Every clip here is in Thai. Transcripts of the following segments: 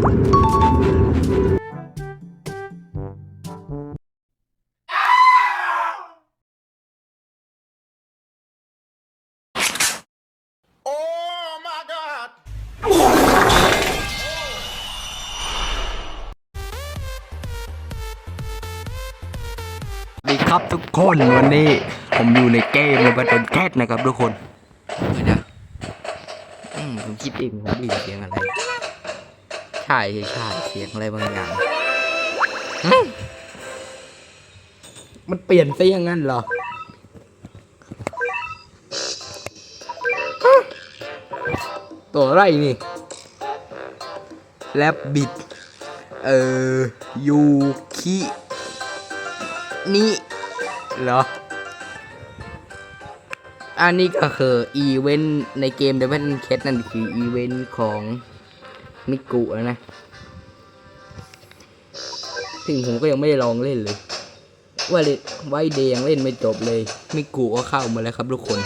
สวัสดีครับทุกคนวันนี้ผมอยู่ในเกมในประเด็นแคทนะครับทุกคนเดี๋ยวผมคิดเองผมด้ยินเสียงอะไร ช่ใช่ใช่เสียงอะไรบางอย่าง มันเปลี่ยนซะอย่างนั้นเหรอ ตัวอะไรนี่ แลบบิด เอ่อ ยูคินี่เหรอ อันนี้ก็คืออีเวนต์ในเกม Devil Cat นั่นคืออีเวนต์ของ มิกุแล้วนะซึ่งผมก็ยังไม่ได้ลองเล่นเลย ว่าเล่นไวเดยังเล่นไม่จบเลย มิกุก็เข้ามาแล้วครับทุกคน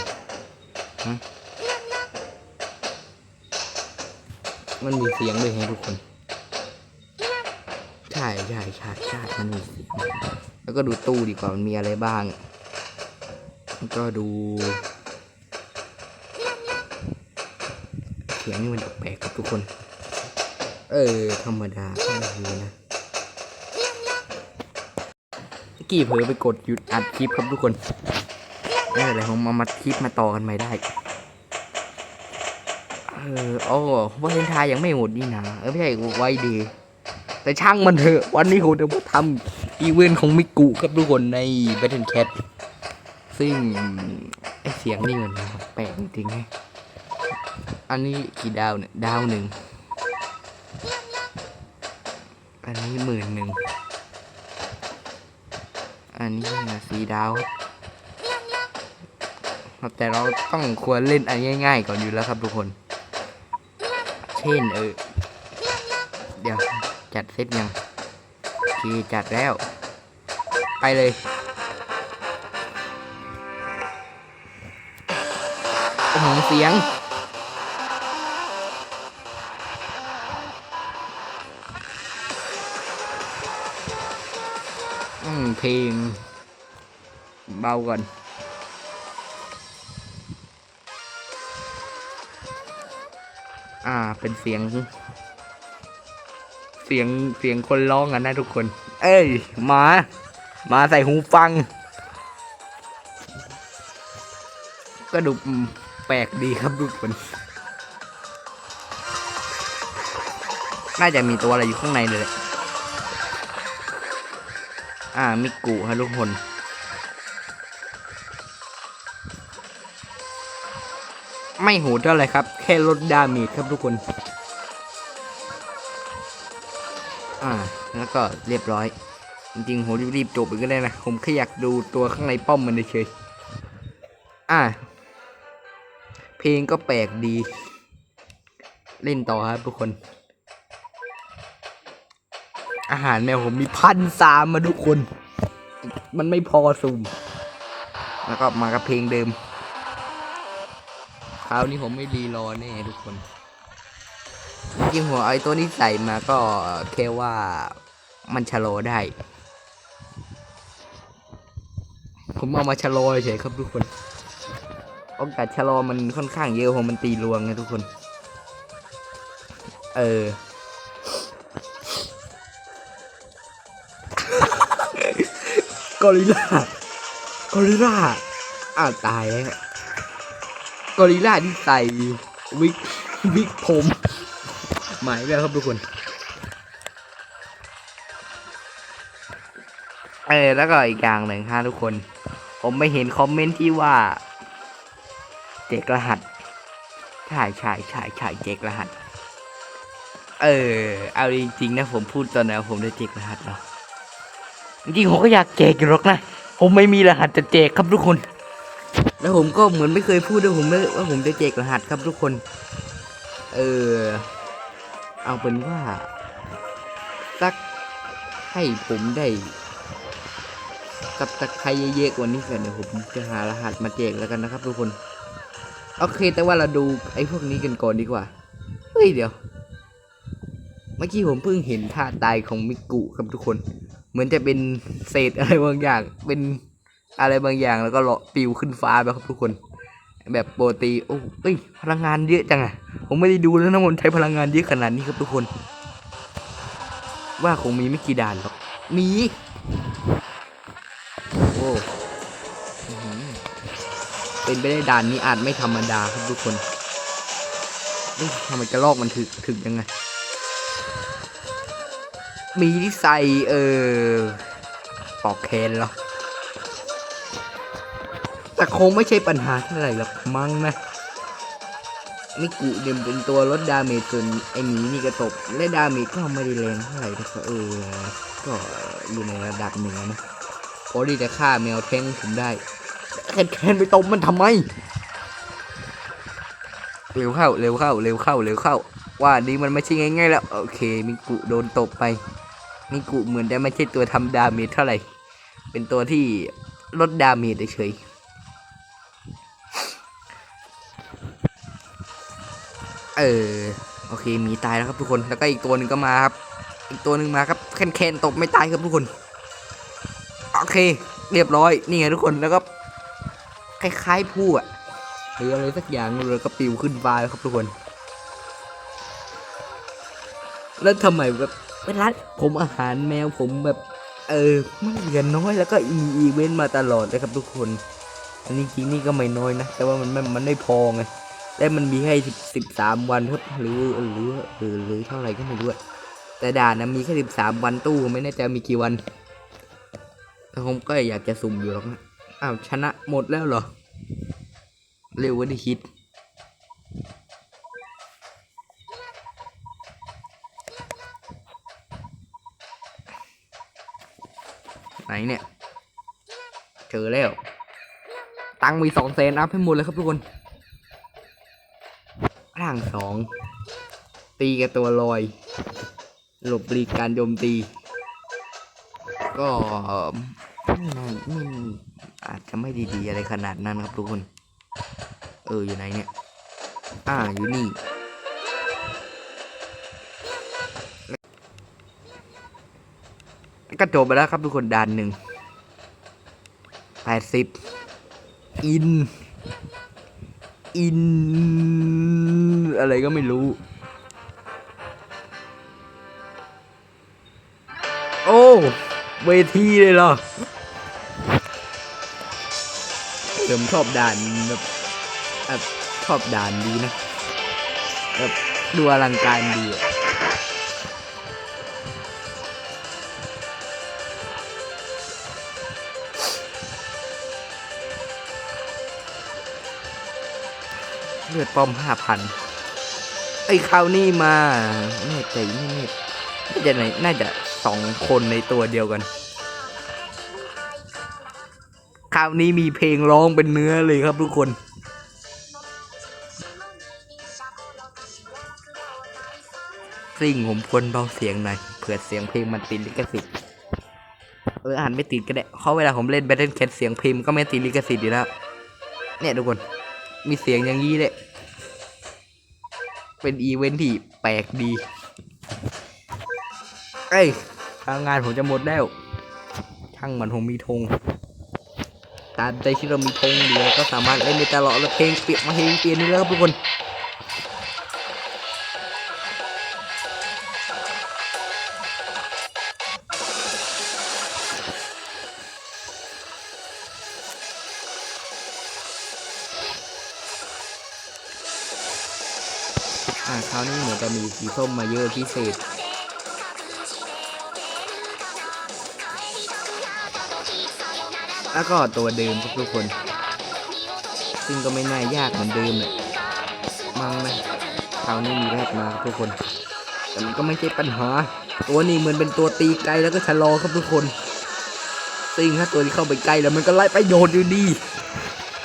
ฮะมันมีเสียงด้วยฮะทุกคน ใช่ใช่ใช่ใช่มันมีเสียง แล้วก็ดูตู้ดีกว่ามันมีอะไรบ้าง แล้วก็ดู เสียงนี่มันแปลกครับทุกคน เออ ธรรมดาแค่นี้นะกี้เผลอไปกดหยุดอัดคลิปครับทุกคนไม่เป็นไรผมมามาคลิปมาต่อกันใหม่ได้ เออโอ้วาเลนไทน์ยังไม่หมดนี่นะเออไม่ใช่ไวดี แต่ช่างมันเถอะ วันนี้ผมจะมาทำอีเวนต์ของมิกุครับทุกคนใน Battle Cat ซึ่งไอเสียงนี่มันแปลกจริงๆไงอันนี้กี่ดาวเนี่ย ดาวหนึ่ง อันนี้หมื่นหนึ่ง อันนี้สีดาวครับแต่เราต้องควรเล่นอันง่าย ๆ ก่อนอยู่แล้วครับทุกคน เช่นเออ เดี๋ยวจัดเซตยังโอเคจัดแล้ว ไปเลยโอ้โหเสียง ลงเบาก่อนอ่า เป็นเสียง เสียง เสียงคนร้องกันนะทุกคน เอ้ย มา มาใส่หูฟัง ก็ดูแปลกดีครับทุกคน น่าจะมีตัวอะไรอยู่ข้างในเลย อ่ามิกุฮะทุกคนไม่โหดเท่าไรครับ แค่ลดดาเมจครับทุกคน อ่า แล้วก็เรียบร้อย จริงๆโหรีบๆจบไปก็ได้นะ ผมแค่อยากดูตัวข้างในป้อมมันเฉยอ่า เพลงก็แปลกดี เล่นต่อครับทุกคน อาหารแมวผมมีพันสามมาทุกคน มันไม่พอซูม แล้วก็มากับเพลงเดิม คราวนี้ผมไม่รีรอแน่ทุกคน จริงหัวไอ้ตัวนี้ใส่มาก็แค่ว่ามันชะลอได้ ผมเอามาชะลอเฉยครับทุกคน โอกาสชะลอมันค่อนข้างเยอะเพราะมันตีรวงไงทุกคน เออ อริลลากอริลลาอ้าวตายแล้วกอริลลาที่ใส่วิกวิกผม หมายแล้วครับทุกคนเออแล้วก็อีกอย่างหนึ่งฮะทุกคน ผมไม่เห็นคอมเมนต์ที่ว่า เจกรหัสใช่ใช่ใช่ใช่เจกรหัส เออ เอาจริงๆนะผมพูดตอนนว่าผมได้เจกรหัสเหรอ จริงผมก็อยากแจกอยู่หรอกนะ ผมไม่มีรหัสจะแจกครับทุกคน แล้วผมก็เหมือนไม่เคยพูดด้วยผมไม่ว่าผมจะแจกรหัสครับทุกคน เออ เอาเป็นว่าสักให้ผมได้กับตะใครเยอะๆกว่านี้กันเดี๋ยวผมจะหารหัสมาแจกแล้วกันนะครับ ทุกคน โอเค แต่ว่าเราดูไอ้พวกนี้กันก่อนดีกว่า เฮ้ยเดี๋ยว เมื่อกี้ผมเพิ่งเห็นท่าตายของมิกุครับทุกคน เหมือนจะเป็นเศษอะไรบางอย่าง เป็นอะไรบางอย่างแล้วก็เลาะปิวขึ้นฟ้าไปครับทุกคน แบบโปรตีโอ้เอ้ยพลังงานเยอะจังอะผมไม่ได้ดูแล้วนะมันใช้พลังงานเยอะขนาดนี้ครับทุกคน ว่าคงมีไม่กี่ด่านหรอกมีโอ้เป็นไปได้ด่านนี้อาจไม่ธรรมดาครับทุกคนทำไมกระลอกมันถึกถึกยังไง มีที่ใส่เออปอกแคนเหรอแต่คงไม่ใช่ปัญหาเท่าไหร่หรอกมั้งนะมิกุเดมเป็นตัวลดดาเมจส่วนไอหมีนี่กระตบและดาเมจก็ไม่ได้แรงเท่าไหร่นะเออ ก็อยู่ในระดับหนึ่งอะนะพอที่จะฆ่าแมวแท้งผมได้แคนแคนไปตบมันทำไม เร็วเข้า เร็วเข้า เร็วเข้า เร็วเข้า ว่านี้มันไม่ใช่ง่ายๆแล้ว โอเคมิกุโดนตบไป มิกุเหมือนจะไม่ใช่ตัวทำดาเมจเท่าไหร่ เป็นตัวที่ลดดาเมจเฉยเออโอเคมีตายแล้วครับทุกคนแล้วก็อีกตัวหนึ่งก็มาครับ อีกตัวหนึ่งมาครับแคนแคนตบไม่ตายครับทุกคน โอเค เรียบร้อยนี่ไงทุกคนแล้วก็คล้ายๆผู้อะหรืออะไรสักอย่างเลยก็ปิวขึ้นฟ้าแล้วครับทุกคน แล้วทำไมแบบ เวลานผมอาหารแมวผมแบบเออมันเหลือน้อยแล้วก็มีอีเวนต์มาตลอดเลยครับทุกคน อันนี้จริงนี่ก็ไม่น้อยนะ แต่ว่ามันมันมันไม่พอไงและมันมีให้สิบสิบสามวันครับหรือหรือหรือหรือเท่าไหร่ก็ไม่รู้แต่ด่านนะมีแค่สิบสามวันตู้ไม่แน่ใจมีกี่วันแต่ผมก็อยากจะสุ่มอยู่หรอกนะอ้าวชนะหมดแล้วเหรอ เร็วกว่าที่คิด เนี่ย เจอแล้ว ตังมีสองแสนอัพให้หมดเลยครับทุกคนร่างสอง ตีกับตัวลอย หลบหลีกการโจมตี ก็ไม่น่าไม่อาจจะไม่ดีๆอะไรขนาดนั้นครับทุกคน เอออยู่ไหนเนี่ย อ่าอยู่นี่ ก็จบไปแล้วครับทุกคนด่านหนึ่งแปดสิบอิน อิน อะไรก็ไม่รู้ โอ้เวทีเลยเหรอผมชอบด่านแบบแบบชอบด่านดีนะแบบดูอลังการดีอะ ลือดป้อมห้าพันไอ้คราวนี้มาแน่ใจไม่แน่น่าจะไหนน่าจะสองคนในตัวเดียวกัน คราวนี้มีเพลงร้องเป็นเนื้อเลยครับทุกคนซิ่งผมควรเบาเสียงหน่อยเผื่อเสียงเพลงมันติดลิขสิทธิ์เอออ่านไม่ติดก็ได้เพราะเวลาผมเล่น Battle Cat เสียงเพลงมันก็ไม่ติดลิขสิทธิ์อยู่แล้วเนี่ยทุกคน มีเสียงอย่างนี้เลย เป็นอีเวนท์ที่แปลกดี เอ้ยทางงานผมจะหมดแล้ว ช่างมันผมมีธง ตามใจที่เรามีธงเดียวก็สามารถเล่นในตลอดและเพลงเปลี่ยนมาเพลงเปลี่ยนนี่แล้วครับทุกคน อ่าคราวนี้เหมือนจะมีสีส้มมาเยอะพิเศษ แล้วก็ตัวเดิมครับทุกคน ซึ่งก็ไม่น่ายากเหมือนเดิมเลยมั้งนะคราวนี้มีแรกมาทุกคน แต่มันก็ไม่ใช่ปัญหา ตัวนี้เหมือนเป็นตัวตีไกลแล้วก็ชะลอครับทุกคนซึ่งถ้าตัวที่เข้าไปใกล้แล้วมันก็ไล่ประโยชน์อยู่ดี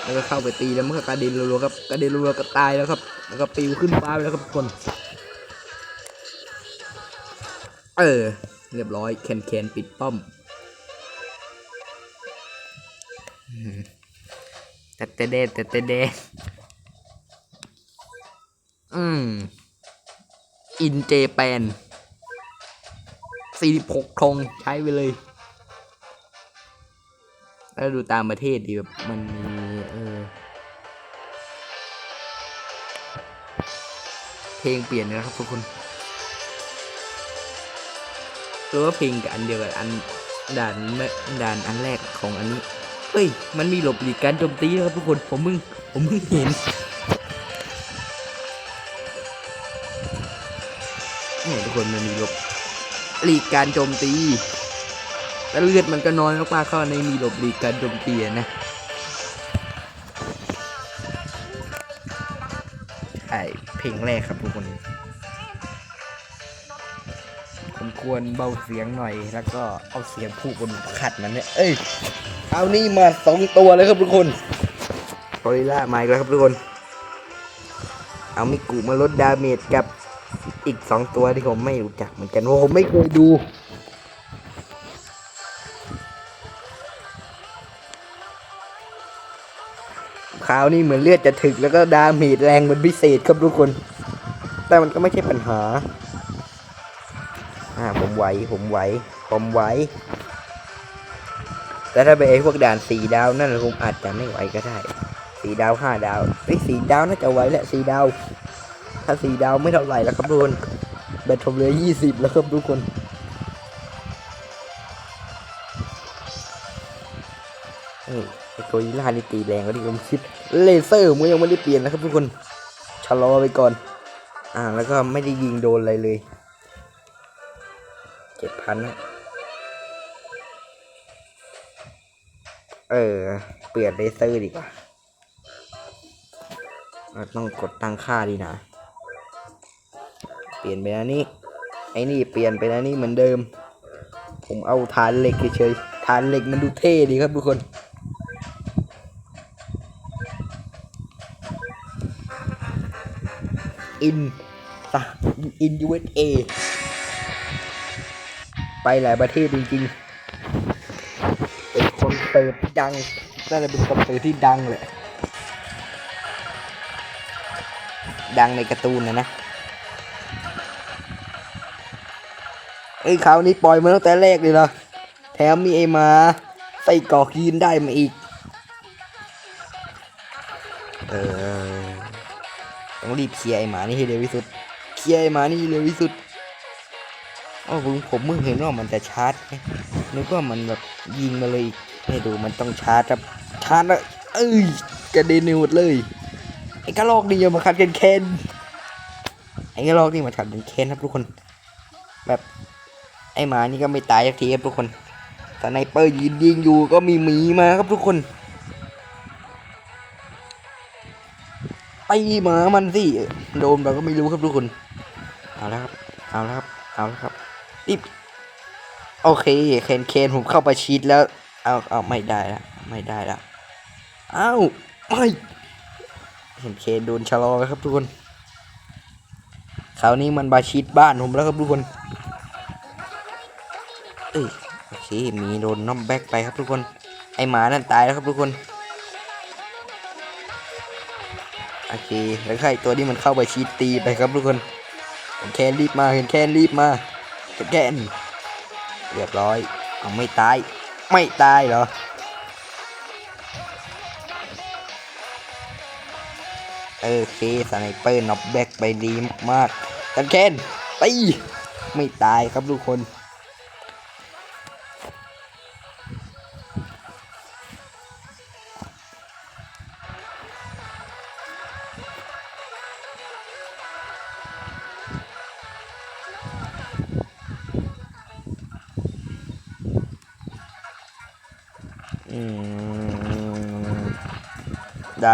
แล้วก็เข้าไปตีแล้วมันก็กระเด็นรัวๆครับกระเด็นรัวๆก็ตายแล้วครับ แล้วก็ปิวขึ้นฟ้าไปแล้วครับทุกคน เออ เรียบร้อยแคนแคนปิดป้อมแต่แต่เดแต่แต่เดอืม อินเจแปนสี่สิบหกธงใช้ไปเลย แล้วดูตามประเทศดีแบบมันมี เพลงเปลี่ยนนะครับทุกคนหรือว่าเพลงกับอันเดียวกับอันด่านเมื่อด่านอันแรกของอันนี้เฮ้ย มันมีหลบหลีกการโจมตีนะครับทุกคน ผมมึง ผมมึงเห็น นี่ทุกคนมันมีหลบหลีกการโจมตี แล้วเลือดมันก็น้อยมากๆเข้าในมีหลบหลีกการโจมตีนะ เพลงแรกครับทุกคน ผมควรเบาเสียงหน่อย แล้วก็เอาเสียงผู้บนขัดมันเนี่ย เอ้ย เอานี่มาสองตัวเลยครับทุกคนโอริล่ามาอีกแล้วครับทุกคน เอามิกุมาลดดาเมจกับอีกสองตัวที่ผมไม่รู้จักเหมือนกันว่าผมไม่เคยดู คราวนี้เหมือนเลือดจะถึกแล้วก็ดาเมจแรงเป็นพิเศษครับทุกคน แต่มันก็ไม่ใช่ปัญหา อ่าผมไหวผมไหวผมไหวแต่ถ้าเป็นไอ้พวกด่านสี่ดาวนั่นผมอาจจะไม่ไหวก็ได้สี่ดาวห้าดาวไอ้สี่ดาวน่าจะไหวแหละสี่ดาว ถ้าสี่ดาวไม่เท่าไหร่แล้วครับทุกคนแบตผมเหลือยี่สิบแล้วครับทุกคน อ้ยไอ้ตัวยีรานี่ตีแรงกว่าที่ผมคิด เลเซอร์มันยังไม่ได้เปลี่ยนนะครับทุกคนชะลอไปก่อน อ่าแล้วก็ไม่ได้ยิงโดนอะไรเลยเจ็ดพันนะเออ เปลี่ยนเลเซอร์ดีกว่าเราต้องกดตั้งค่าดีนะ เปลี่ยนไปนะนี่ ไอ้นี่เปลี่ยนไปนะนี่เหมือนเดิม ผมเอาฐานเหล็กเฉยๆฐานเหล็กมันดูเท่ดีครับทุกคน อินซะอิน USA ไปหลายประเทศจริงๆ เป็นคนเสิร์ตที่ดัง น่าจะเป็นคนเสิร์ตที่ดังเลย ดังในการ์ตูนนะนะเอ้ยคราวนี้ปล่อยมาตั้งแต่แรกเลยเหรอ แถมมีไอ้มา ใส่กอกยีนได้มาอีก ต้องรีบเคลียร์ไอ้หมานี่ให้เร็วที่สุด เคลียร์ไอ้หมานี่ให้เร็วที่สุดอ๋อผมผมเพิ่งเห็นว่ามันจะชาร์จนึกว่ามันแบบยิงมาเลยให้ดูมันต้องชาร์จครับชาร์จแล้วเอ้ยกระเด็นหมดเลยไอ้กระลอกนี่อย่ามาขัดกันแคนไอ้กระลอกนี่มาขัดกันแคนครับทุกคน แบบไอ้หมานี่ก็ไม่ตายสักทีครับทุกคนสไนเปอร์ยืนยิงอยู่ก็มีหมีมาครับทุกคน ตีหมามันสิโดนเราก็ไม่รู้ครับทุกคนเอาแล้วครับเอาแล้วครับเอาแล้วครับรีบโอเคเคนเคนผมเข้าไปชีดแล้วเอาเอาไม่ได้ละไม่ได้ละเอ้าไม่เห็นเคนโดนชะลอครับทุกคนคราวนี้มันบาชีดบ้านผมแล้วครับทุกคนเอ้ยโอเคมีโดนน้อมแบ็กไปครับทุกคน ไอหมานั่นตายแล้วครับทุกคน โอเค แล้วใครตัวนี้มันเข้าไปชีตีไปครับทุกคนเห็นแคนรีบมาเห็นแคนรีบมาแคนเรียบร้อยเอาไม่ตาย ไม่ตายเหรอโอเคสไนเปอร์น็อกแบ็กไปดีมากๆกันแคนตีไม่ตายครับทุกคน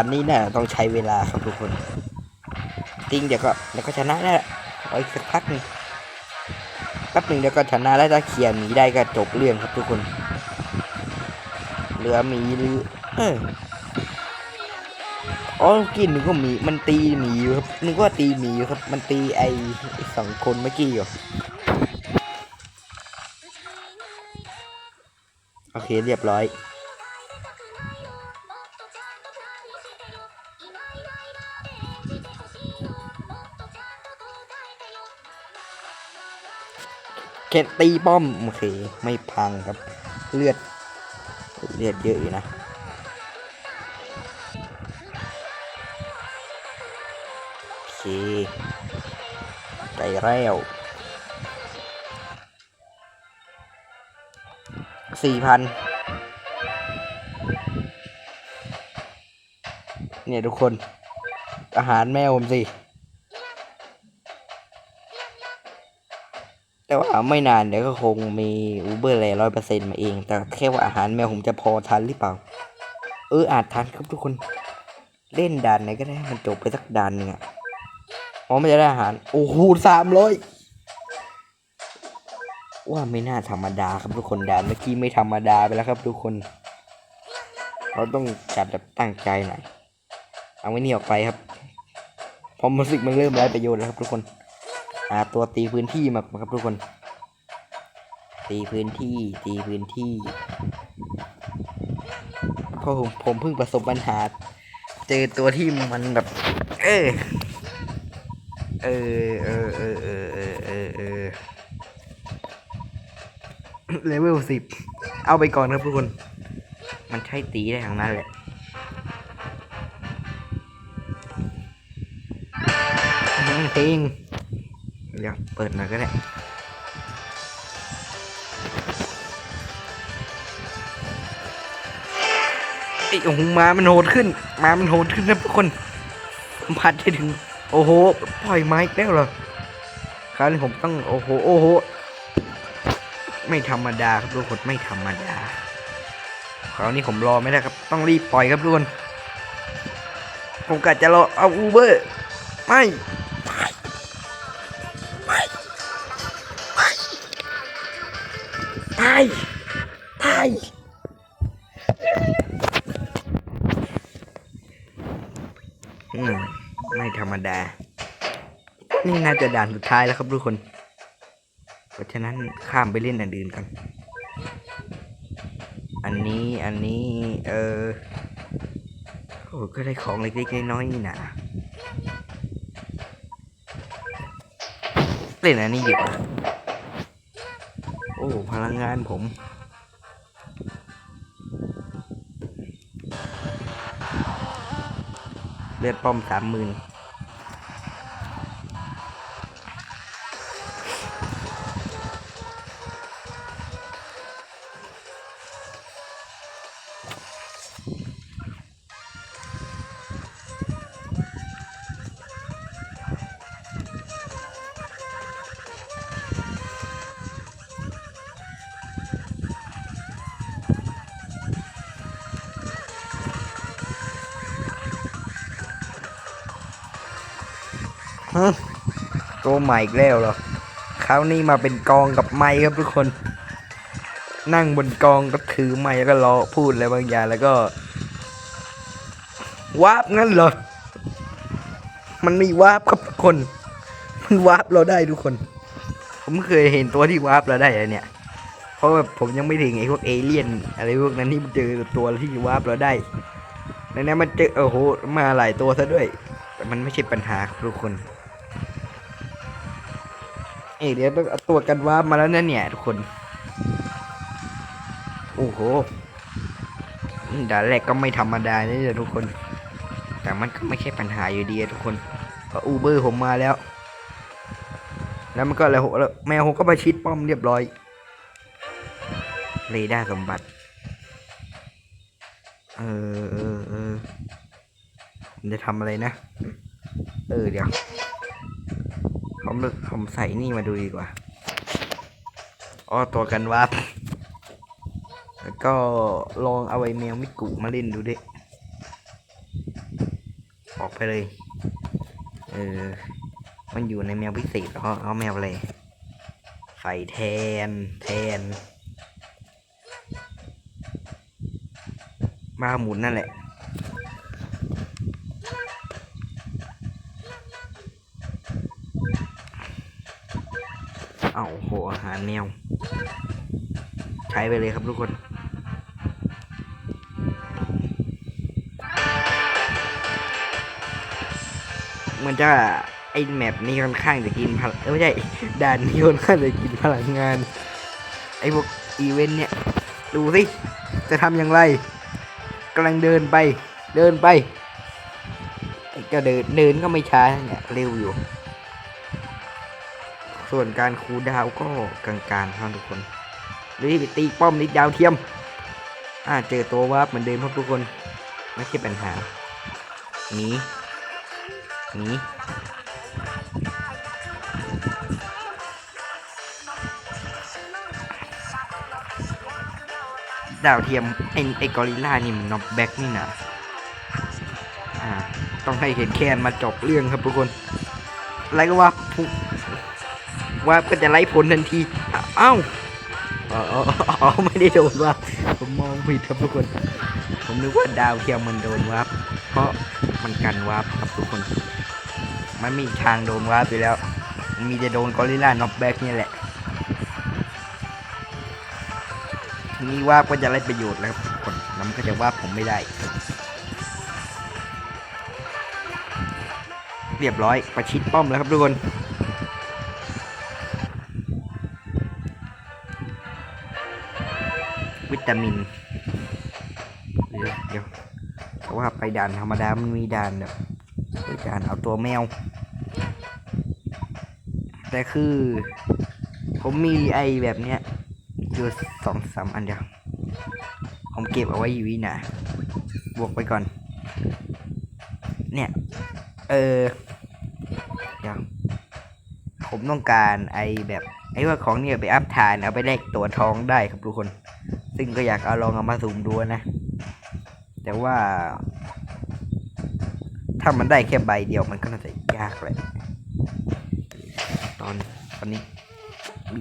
นนี้เนี่ยต้องใช้เวลาครับทุกคนจริงเดี๋ยวก็เดี๋ยวก็ชนะได้แหละเอาอีกสักพักนึงแป๊บหนึ่งเดี๋ยวก็ชนะแล้วถ้าเคลียร์หมีได้ก็จบเรื่องครับทุกคนเหลือหมีหรือเอออ๋อกินนึกว่าหมีมันตีหมีอยู่ครับนึกว่าตีหมีอยู่ครับ มันตีไอ้สองคนเมื่อกี้อยู่โอเคเรียบร้อย เคนตีป้อมโอเคไม่พังครับ เลือด เลือดเยอะอยู่นะโอเคไก่แล้วสี่พันเนี่ยทุกคน อาหารแมวผมสิ แต่ว่าไม่นานเดี๋ยวก็คงมีอูเบอร์เลยร้อยเปอร์เซ็นต์มาเอง แต่แค่ว่าอาหารแมวผมจะพอทันหรือเปล่า เอออาจทันครับทุกคน เล่นด่านไหนก็ได้มันจบไปสักด่านหนึ่งอะอ๋อไม่จะได้อาหาร โอ้โหสามร้อยว่าไม่น่าธรรมดาครับทุกคนด่านเมื่อกี้ไม่ธรรมดาไปแล้วครับ ทุกคน เราต้องจัดแบบตั้งใจหน่อยเอาไว้นี่ออกไปครับพอรู้สึกมันเริ่มไร้ประโยชน์แล้วครับทุกคน หาตัวตีพื้นที่มาครับทุกคน ตีพื้นที่ ตีพื้นที่เพราะผมผมเพิ่งประสบปัญหา เจอตัวที่มันแบบ เออเออเออเออเออเออเออเออเลเวลสิบเอาไปก่อนครับทุกคน มันใช้ตีได้ทางนั้นแหละเพลง เปิดหน่อยก็ได้ไอ้โอ้โหมามันโหดขึ้นมามันโหดขึ้นนะทุกคนสัมผัสได้ถึง โอ้โห ปล่อยไม้แล้วเหรอ คราวนี้ผมต้อง โอ้โห โอ้โห ไม่ธรรมดาครับทุกคน ไม่ธรรมดา คราวนี้ผมรอไม่ได้ครับ ต้องรีบปล่อยครับทุกคน ผมกะจะรอเอาอูเบอร์ ไม่ นี่น่าจะด่านสุดท้ายแล้วครับทุกคน เพราะฉะนั้นข้ามไปเล่นอันอื่นกัน อันนี้อันนี้ เออโอ้ก็ได้ของเล็กๆน้อยๆนี่นะเล่นอันนี้อยู่าโอ้พลังงานผมเลือดป้อมสามหมื่น ตัวใหม่อีกแล้วเหรอคราวนี้มาเป็นกองกับไม้ครับทุกคน นั่งบนกองก็ถือไม้แล้วก็รอพูดอะไรบางอย่างแล้วก็วาร์ปงั้นเหรอ มันมีวาร์ปครับทุกคน มันวาร์ปเราได้ทุกคน ผมเคยเห็นตัวที่วาร์ปเราได้อะเนี่ย เพราะแบบผมยังไม่ถึงไอ้พวกเอเลี่ยน อะไรพวกนั้นที่มันเจอตัวที่วาร์ปเราได้ในนั้นมันเจอโอ้โหมาหลายตัวซะด้วย แต่มันไม่ใช่ปัญหาครับทุกคน เอยเดี๋ยวต้องเอาตัวกันว่ามาแล้วนะเนี่ยทุกคน โอ้โหด่านแรกก็ไม่ธรรมดานี่เลยทุกคน แต่มันก็ไม่ใช่ปัญหาอยู่ดีทุกคนเพราะอูเบอร์ผมมาแล้ว แล้วมันก็อะไรหกแล้วแมวผมก็ประชิดป้อมเรียบร้อยเรดาร์สมบัติ เออเออเออจะทำอะไรนะ เออเดี๋ยว ผมผมใส่นี่มาดูดีกว่าอ้อตัวกันวับแล้วก็ลองเอาไอ้แมวมิกุมาเล่นดูดิออกไปเลย เออ มันอยู่ในแมวพิเศษเอาเอาแมวอะไรใส่แทน แทน มาหมุนนั่นแหละ เอาโหอาหารแมวใช้ไปเลยครับทุกคน มันจะเออ้แมปนี่ค่อนข้างจะกินพลังไม่ใช่ด่านนี้ค่อนข้างจะกินพลังงาน ไอ้พวกอีเวนต์เนี่ย ดูสิ จะทำอย่างไรกำลังเดินไป เดินไป ก็เดินเดินก็ไม่ช้าเนี่ยเร็วอยู่ ส่วนการคูดาวก็กลางๆครับทุกคนรีบตีป้อมนิดดาวเทียม อ่าเจอตัววาร์ปเหมือนเดิมครับทุกคน ไม่ใช่ปัญหาหนีหนีดาวเทียมไอ้ไอ้กอริลล่านี่มันน็อกแบ็กนี่นะอ่า ต้องให้เห็นแคนมาจบเรื่องครับทุกคน อะไรก็ว่าพุ ว่าก็จะไล่ผลทันที เอ้าอ๋ออ๋อไม่ได้โดนว่าผมมองผิดครับทุกคน ผมนึกว่าดาวเทียมมันโดนวับเพราะมันกันวับครับทุกคน มันมีทางโดนวับอยู่แล้ว มีจะโดนกอริลลาน็อกแบ็กนี่แหละทีนี้ว่าก็จะได้ประโยชน์แล้วครับทุกคนแล้วมันก็จะว่าผมไม่ได้ เรียบร้อยประชิดป้อมแล้วครับทุกคน ตามินเดี๋ยวเดี๋ยวเพราะว่าไปด่านธรรมดามันมีด่านแบบเฮ้ยด่านเอาตัวแมว แต่คือ ผมมีไอแบบเนี้ยอยู่สองสามอันเดียว ผมเก็บเอาไว้อยู่นี่นะบวกไปก่อน เนี่ย เออเดี๋ยวผมต้องการไอแบบไอ้ว่าของเนี่ยไปอัพทานเอาไปแลกตัวทองได้ครับทุกคน ซึ่งก็อยากเอาลองเอามาสุ่มดูนะ แต่ว่า ถ้ามันได้แค่ใบเดียวมันก็น่าจะยากเลยตอนตอนนี้มี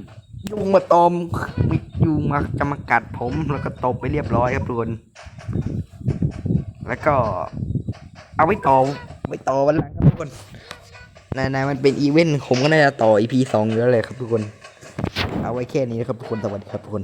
ยุงมาตอมมียุงมาจะมากัดผมแล้วก็ตบไปเรียบร้อยครับทุกคนแล้วก็ เอาไว้ต่อไว้ต่อวันหลังครับทุกคนนายๆมันเป็นอีเวนต์ผมก็น่าจะต่อ EP สองอยู่แล้วเลยครับทุกคน เอาไว้แค่นี้นะครับทุกคนสวัสดีครับทุกคน